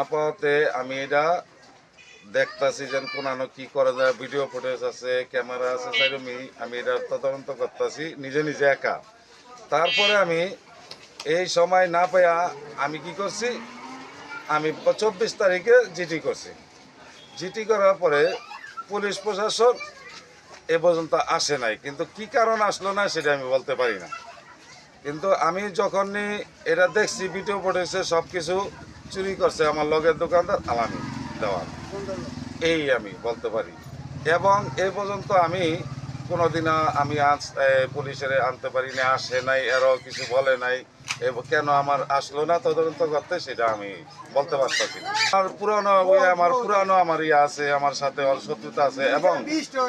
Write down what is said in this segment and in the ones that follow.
আপাততে আমি এটা দেখতাছি যেন কোনানো কি করা যায় ভিডিও ফুটেজ আছে ক্যামেরা আছে সেরকমই আমি এটা তদন্ত করতেছি, নিজে নিজে একা। তারপরে আমি এই সময় না পাইয়া আমি কি করছি, আমি চব্বিশ তারিখে জিটি করছি। জিটি করার পরে পুলিশ প্রশাসন এ পর্যন্ত আসে নাই, কিন্তু কি কারণ আসলো না সেটা আমি বলতে পারি না। কিন্তু আমি যখনই এটা দেখছি ভিডিও ফুটেজে সব কিছু চুরি করছে আমার লগের দোকানদার আলামি দেওয়ার এই আমি বলতে পারি। এবং এই পর্যন্ত আমি কোনোদিন আমি আজ- পুলিশের আনতে পারি না আসে নাই, এরও কিছু বলে নাই কেন আমার আসলো না, তদন্ত করতে সেটা আমি বলতে পারতেছি না। আমার পুরানো ওই আমার পুরানো আমার ইয়ে আছে, আমার সাথে ওর শত্রুতা আছে, এবং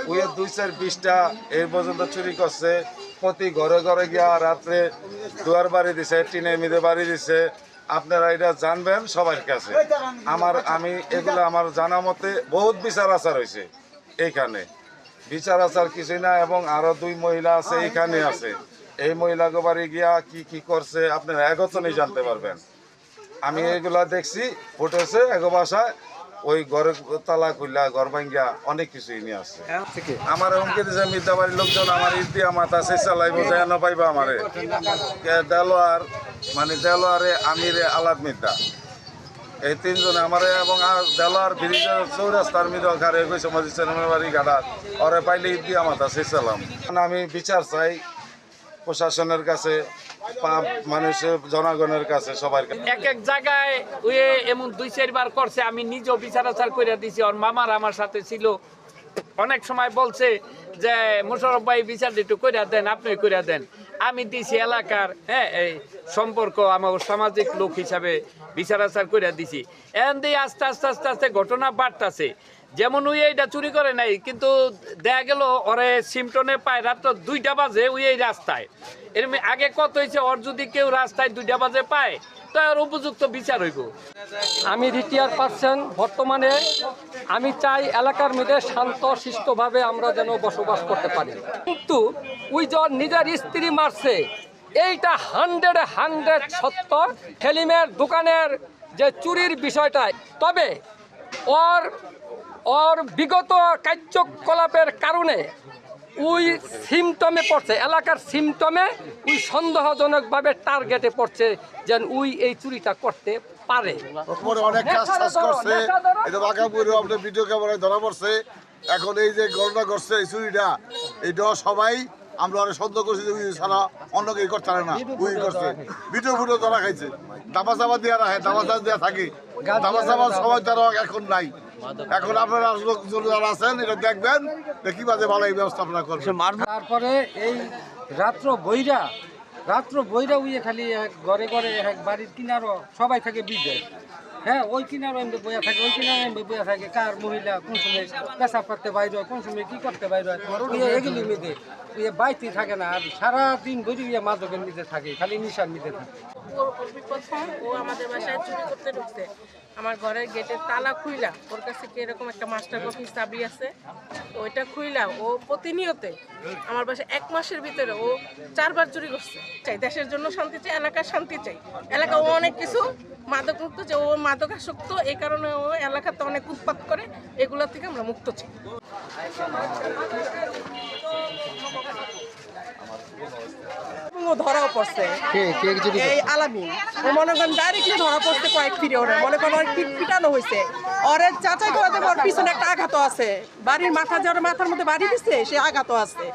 ওই দুই চার বিশটা এই পর্যন্ত চুরি করছে। প্রতি ঘরে ঘরে গিয়া রাত্রে দুয়ার বাড়ি দিছে টিনে মিদে বাড়ি দিছে আপনারা এটা জানবেন সবার কাছে। আমার আমি এগুলো আমার জানা মতে বহুত বিচার আচার হয়েছে এইখানে। বিচার আচার কিছুই না এবং আরও দুই মহিলা আছে এইখানে আছে। এই মহিলাকে বাড়ি গিয়া কি কি করছে আপনারা একতনই জানতে পারবেন। আমি এগুলা দেখছি ফুটেছে এক বাসায় ওই ঘরের তালা খুললা ঘর ভাঙ্গিয়া অনেক কিছুই নিয়ে আসছে। আমার হুমকি দিছে মিদ্যাবাড়ির লোকজন আমার ইন্ডিয়া মাথা সে চালাই যায় না পাইবা আমারে। দেলোয়ার মানে দেলোয়ারে আমিরে আলাদ মিদ্যা। এই তিনজনে আমারে এবং দেলোয়ার ব্রিজের চৌরাস্তার মিদ ঘরে কইছে মজি চেনামের বাড়ি গাড়াত ওরে পাইলে ইন্ডিয়া মাথা সে চালাম আমি বিচার চাই প্রশাসনের কাছে মানুষের জনগণের কাছে, সবার কাছে। এক এক জায়গায় ওই এমন দুই, চারবার করছে, আমি নিজেও মামার আমার সাথে ছিল। অনেক সময় বলছে যে ভাই, বিচার দেন, আপনি করে দেন। আমি দিছি এলাকার হ্যাঁ এই সম্পর্ক আমার সামাজিক লোক হিসাবে বিচার আচার করে দিছি। এন দিয়ে আস্তে আস্তে আস্তে আস্তে ঘটনা বাড়তাছে। যেমন ওই এইটা চুরি করে নাই, কিন্তু দেখা গেল ওরে সিমটনে পায় রাত্র দুইটা বাজে ওই এই রাস্তায়। এরকম আগে কত হয়েছে ওর যদি কেউ রাস্তায় দুইটা বাজে পায়, তো আর উপযুক্ত বিচার হইব। আমি রিটায়ার পারসন, বর্তমানে আমি চাই এলাকার মধ্যে শান্ত, শিষ্টভাবে আমরা যেন বসবাস করতে পারি। কিন্তু ওই যে নিজের স্ত্রী মারছে, এইটা হান্ড্রেড হান্ড্রেড সত্য হেলিমের দোকানের যে চুরির বিষয়টা। তবে ওর ওর বিগত কার্যকলাপের কারণে ওই সিমটমে পড়ছে এলাকার সিমটমে ওই সন্দেহজনকভাবে টার্গেটে পড়ছে যেন উই এই চুরিটা করতে পারে। অনেক কাজ করছে। এটা বাঁকাপুরে আপনার ভিডিও ক্যামেরায় ধরা পড়ছে। এখন এই যে ঘটনা করছে এই চুরিটা এটা সবাই আমরা অনেক সন্দেহ করছি যে ছাড়া অন্য কেউ করতে পারে না উই করছে। ভিডিও ফুটো ধরা খাইছে। দাবা চাপা দিয়ে রাখে দাবা চাপা দিয়ে থাকে। দাবা চাপা সবাই তারা এখন নাই। এখন আপনারা লোকজন যারা আছেন এটা দেখবেন দেখি বাজে ভালো এই ব্যবস্থা আপনারা করবেন তারপরে এই রাত্র বইরা রাত্র বইরা উইয়ে খালি এক ঘরে ঘরে এক বাড়ির কিনারও সবাই থাকে বিদেশ। হ্যাঁ ওই কিনারও এমনি বইয়া থাকে ওই কিনারও এমনি বইয়া থাকে। কার মহিলা কোন সময় পেশাব করতে বাইর হয় কোন সময় কি করতে বাইর হয়। এগুলি মিদে উইয়ে বাইতে থাকে না আর সারা দিন উইয়ে মাদকের মিদে থাকে খালি নিশার মিদে থাকে। প্রথম ও আমাদের বাসায় চুরি করতে ঢুকছে। আমার ঘরের গেটের তালা খুইলা ওর কাছে কি এরকম একটা মাস্টার কপি চাবি আছে? ওইটা খুইলা ও প্রতিনিয়তে আমার বাসায় এক মাসের ভিতরে ও চারবার চুরি করছে। চাই দেশের জন্য শান্তি চাই এলাকার শান্তি চাই। এলাকা ও অনেক কিছু মাদক মুক্ত যে ও মাদক আসক্ত এই কারণে ও এলাকাতে অনেক উৎপাত করে এগুলোর থেকে আমরা মুক্ত চাই। ধরাও পড়ছে। এই আলামিন ও মনে করেন ডাইরেক্টলি ধরা পড়ছে কয়েক ফিরে ওরে মনে করেন ওর পিটানো হয়েছে। ওরে যাচাই করে ওর পিছনে একটা আঘাত আছে। বাড়ির মাথা যে মাথার মধ্যে বাড়ি দিচ্ছে সে আঘাত আছে।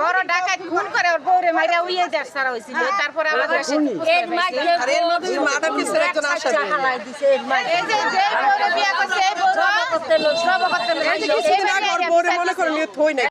বড় ডাকাত খুন করে ওর বউরে মাইরা উইয়ে যার সারা হইছিল তারপরে আমাদের এর মনে করেন থই নাই